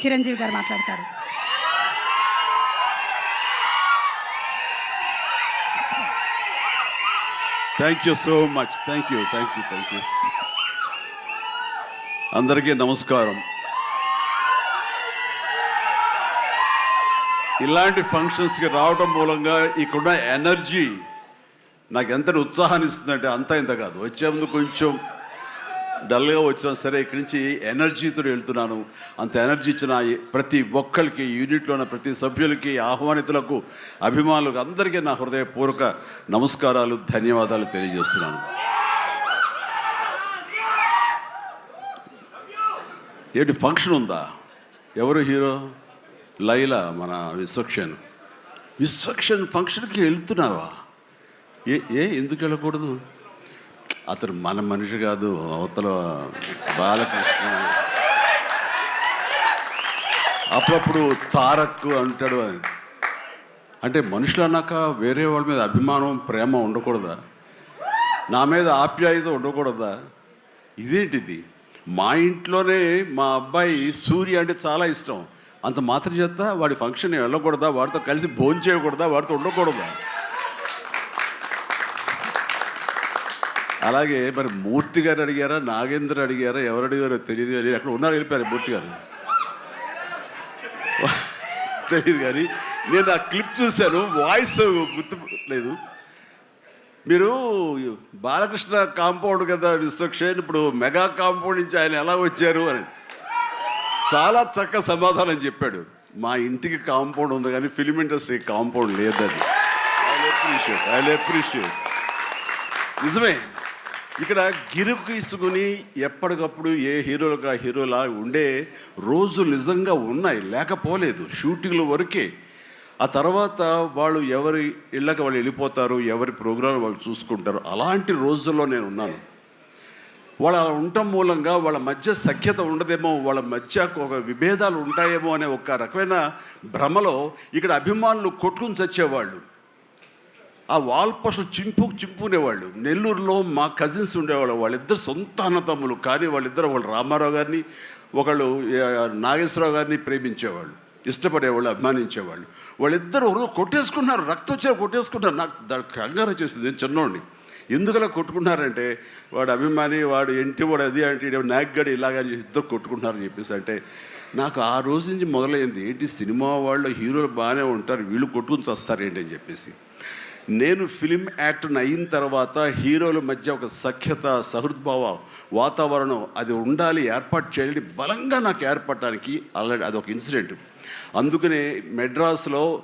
చిరంజీవి గారు మాట్లాడతారు. Thank you so much thank you thank you thank you అందరికీ నమస్కారం. ఇలాంటి ఫంక్షన్స్కి రావడం మూలంగా ఇక్కడున్న ఎనర్జీ నాకు ఎంత ఉత్సాహాన్ని ఇస్తుందంటే అంత ఇంత కాదు. వచ్చే ముందు కొంచెం డల్గా వచ్చినా సరే ఇక్కడి నుంచి ఎనర్జీతో వెళ్తున్నాను. అంత ఎనర్జీ ఇచ్చిన ప్రతి ఒక్కరికి యూనిట్లో ఉన్న ప్రతి సభ్యులకి ఆహ్వానితులకు అభిమానులకు అందరికీ నా హృదయపూర్వక నమస్కారాలు ధన్యవాదాలు తెలియజేస్తున్నాను. ఏంటి ఫంక్షన్ ఉందా? ఎవరు హీరో? లైలా మన విశ్వక్షన్ విశ్వక్షన్ ఫంక్షన్కి వెళ్తున్నావా? ఏ ఏ ఎందుకు వెళ్ళకూడదు? అతను మన మనిషి కాదు అవతల బాలకృష్ణ. అప్పుడప్పుడు తారక్ అంటాడు అని అంటే మనుషులు అన్నాక వేరే వాళ్ళ మీద అభిమానం ప్రేమ ఉండకూడదా? నా మీద ఆప్యాయత ఉండకూడదా? ఇదేంటిది? మా ఇంట్లోనే మా అబ్బాయి సూర్య అంటే చాలా ఇష్టం. అంత మాత్రం చేస్తా వాడి ఫంక్షన్ వెళ్ళకూడదా? వాడితో కలిసి భోజనం చేయకూడదా వాడితో ఉండకూడదా? అలాగే మరి మూర్తి గారు అడిగారా? నాగేంద్ర అడిగారా? ఎవరు అడిగారో తెలియదు కానీ అక్కడ ఉన్నారు వెళ్ళిపోయారు మూర్తి గారు. తెలియదు కానీ నేను ఆ క్లిప్ చూశాను. వాయిస్ గుర్తు లేదు. మీరు బాలకృష్ణ కాంపౌండ్ కదా విశ్వక్షేణ్ ఇప్పుడు మెగా కాంపౌండ్ నుంచి ఆయన ఎలా వచ్చారు అని. చాలా చక్కగా సమాధానం చెప్పాడు. మా ఇంటికి కాంపౌండ్ ఉంది కానీ ఫిలిం ఇండస్ట్రీ కాంపౌండ్ లేదని ఐ అప్రిషియేట్ ఐ అప్రిషియేట్. నిజమే. ఇక్కడ గిరుకు తీసుకుని ఎప్పటికప్పుడు ఏ హీరోలుగా హీరోలా ఉండే రోజు నిజంగా ఉన్నాయి. లేకపోలేదు. షూటింగ్ల వరకే. ఆ తర్వాత వాళ్ళు ఎవరి ఇళ్ళకి వాళ్ళు వెళ్ళిపోతారు ఎవరి ప్రోగ్రాం వాళ్ళు చూసుకుంటారు అలాంటి రోజుల్లో నేను ఉన్నాను. వాళ్ళు అలా ఉండటం మూలంగా వాళ్ళ మధ్య సఖ్యత ఉండదేమో వాళ్ళ మధ్య ఒక విభేదాలు ఉంటాయేమో అనే ఒక రకమైన భ్రమలో ఇక్కడ అభిమానులు కొట్టుకుని చచ్చేవాళ్ళు. ఆ వాల్ పోస్టులు చింపు చింపునేవాళ్ళు. నెల్లూరులో మా కజిన్స్ ఉండేవాళ్ళు. వాళ్ళిద్దరు సొంత అన్నతమ్ములు కానీ వాళ్ళిద్దరు వాళ్ళు రామారావు గారిని ఒకళ్ళు నాగేశ్వరరావు గారిని ప్రేమించేవాళ్ళు. ఇష్టపడేవాళ్ళు అభిమానించేవాళ్ళు. వాళ్ళిద్దరు ఒకరు కొట్టేసుకున్నారు రక్తం వచ్చే కొట్టేసుకున్నారు నాకు దానికి కంగారు వచ్చేసింది. నేను చిన్నోడిని. ఎందుకలా కొట్టుకున్నారంటే వాడు అభిమాని వాడు ఎంటి వాడు అది అంటే నాగ్గడి ఇలాగ అని ఇద్దరు కొట్టుకుంటున్నారని చెప్పేసి అంటే నాకు ఆ రోజు నుంచి మొదలైంది. ఏంటి సినిమా వాళ్ళు హీరోలు బాగానే ఉంటారు. వీళ్ళు కొట్టుకుని వస్తారు ఏంటి అని చెప్పేసి. నేను ఫిలిం యాక్టర్ని అయిన తర్వాత హీరోల మధ్య ఒక సఖ్యత సహృద్భావ వాతావరణం అది ఉండాలి ఏర్పాటు చేయాలని బలంగా నాకు ఏర్పడటానికి ఆల్రెడీ అదొక ఇన్సిడెంట్. అందుకనే మెడ్రాస్లో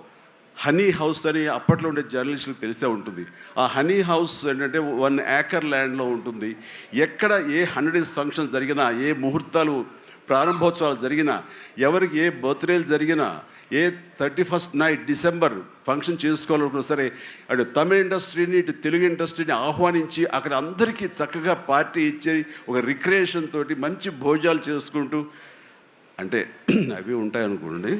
హనీ హౌస్ అని అప్పట్లో ఉండే జర్నలిస్టులకు తెలిసే ఉంటుంది. ఆ హనీ హౌస్ ఏంటంటే వన్ ఏకర్ ల్యాండ్లో ఉంటుంది. ఎక్కడ ఏ హండ్రెడ్ ఫంక్షన్ జరిగినా ఏ ముహూర్తాలు ప్రారంభోత్సవాలు జరిగినా ఎవరికి ఏ బర్త్డేలు జరిగినా ఏ thirty first night December function చేసుకోవాలనుకున్నా సరే అటు తమిళ ఇండస్ట్రీని ఇటు తెలుగు ఇండస్ట్రీని ఆహ్వానించి అక్కడ అందరికీ చక్కగా పార్టీ ఇచ్చి ఒక రిక్రియేషన్ తోటి మంచి భోజనాలు చేసుకుంటూ అంటే అవి ఉంటాయనుకోండి.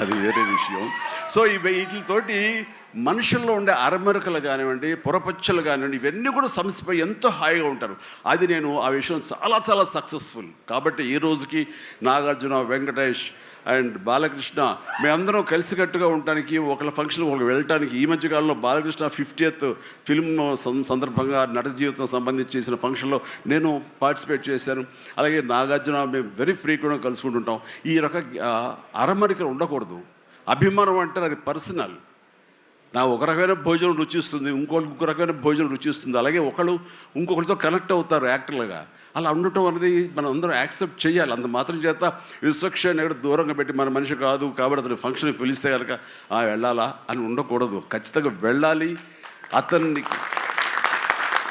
అది వేరే విషయం. సో ఇవి వీటితోటి మనుషుల్లో ఉండే అరమరకలు కానివ్వండి పొరపచ్చలు కానివ్వండి ఇవన్నీ కూడా సమస్యపై ఎంతో హాయిగా ఉంటారు. అది నేను ఆ విషయం చాలా చాలా సక్సెస్ఫుల్ కాబట్టి ఈ రోజుకి నాగార్జున వెంకటేష్ అండ్ బాలకృష్ణ మేమందరం కలిసికట్టుగా ఉండటానికి ఒకళ్ళ ఫంక్షన్ ఒకళ్ళు వెళ్ళటానికి ఈ మధ్యకాలంలో బాలకృష్ణ ఫిఫ్టీయత్ ఫిల్మ్ సందర్భంగా నట జీవితం సంబంధించి చేసిన ఫంక్షన్లో నేను పార్టిసిపేట్ చేశాను. అలాగే నాగార్జున మేము వెరీ ఫ్రీక్వెంట్గా కలుసుకుంటుంటాం. ఈ రక అరమరికలు ఉండకూడదు. అభిమానం అంటే అది పర్సనల్ నా ఒక రకమైన భోజనం రుచిస్తుంది ఇంకోటి ఇంకో రకమైన భోజనం రుచిస్తుంది. అలాగే ఒకళ్ళు ఇంకొకరితో కనెక్ట్ అవుతారు యాక్టర్లుగా. అలా ఉండటం అనేది మనం అందరం యాక్సెప్ట్ చేయాలి. అంత మాత్రం చేత విశ్వక్షణ ఎక్కడ దూరంగా పెట్టి మన మనిషి కాదు కాబట్టి అతని ఫంక్షన్ పిలిస్తే కనుక "ఆ, వెళ్ళాలా? అని ఉండకూడదు. ఖచ్చితంగా వెళ్ళాలి. అతన్ని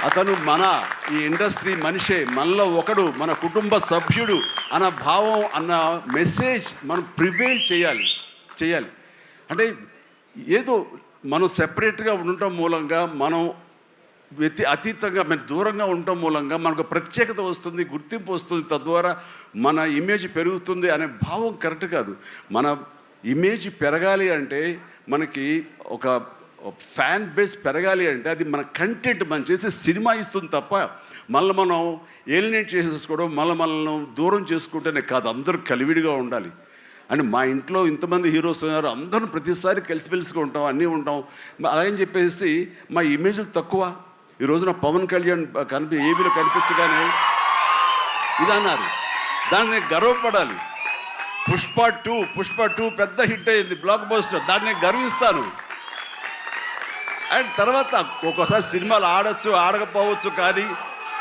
అతను మన ఈ ఇండస్ట్రీ మనిషే మనలో ఒకడు మన కుటుంబ సభ్యుడు అన్న భావం అన్న మెసేజ్ మనం ప్రివేల్ చేయాలి. చేయాలి. అంటే ఏదో మనం సెపరేట్గా ఉండటం మూలంగా మనం వ్యతి అతీతంగా మేము దూరంగా ఉండటం మూలంగా మనకు ప్రత్యేకత వస్తుంది గుర్తింపు వస్తుంది. తద్వారా మన ఇమేజ్ పెరుగుతుంది అనే భావం కరెక్ట్ కాదు. మన ఇమేజ్ పెరగాలి అంటే మనకి ఒక ఫ్యాన్ బేస్ పెరగాలి అంటే అది మన కంటెంట్ మనం చేసే సినిమా ఇస్తుంది తప్ప మళ్ళీ మనం ఏలినేట్ చేసేసుకోవడం మళ్ళీ మనల్ని దూరం చేసుకుంటేనే కాదు. అందరూ కలివిడిగా ఉండాలి. అని మా ఇంట్లో ఇంతమంది హీరోస్ ఉన్నారు అందరం ప్రతిసారి కలిసిమెలిసిగా ఉంటాం అన్నీ ఉంటాం. అలాగని చెప్పేసి మా ఇమేజ్లు తక్కువ. ఈ రోజున పవన్ కళ్యాణ్ కనిపి ఏబీలో కనిపించగానే ఇది అన్నారు దాన్ని గర్వపడాలి. పుష్ప టూ పుష్ప టూ పెద్ద హిట్ అయింది బ్లాక్ బస్టర్. దాన్ని గర్విస్తాను. అండ్ తర్వాత ఒక్కోసారి సినిమాలు ఆడచ్చు ఆడకపోవచ్చు కానీ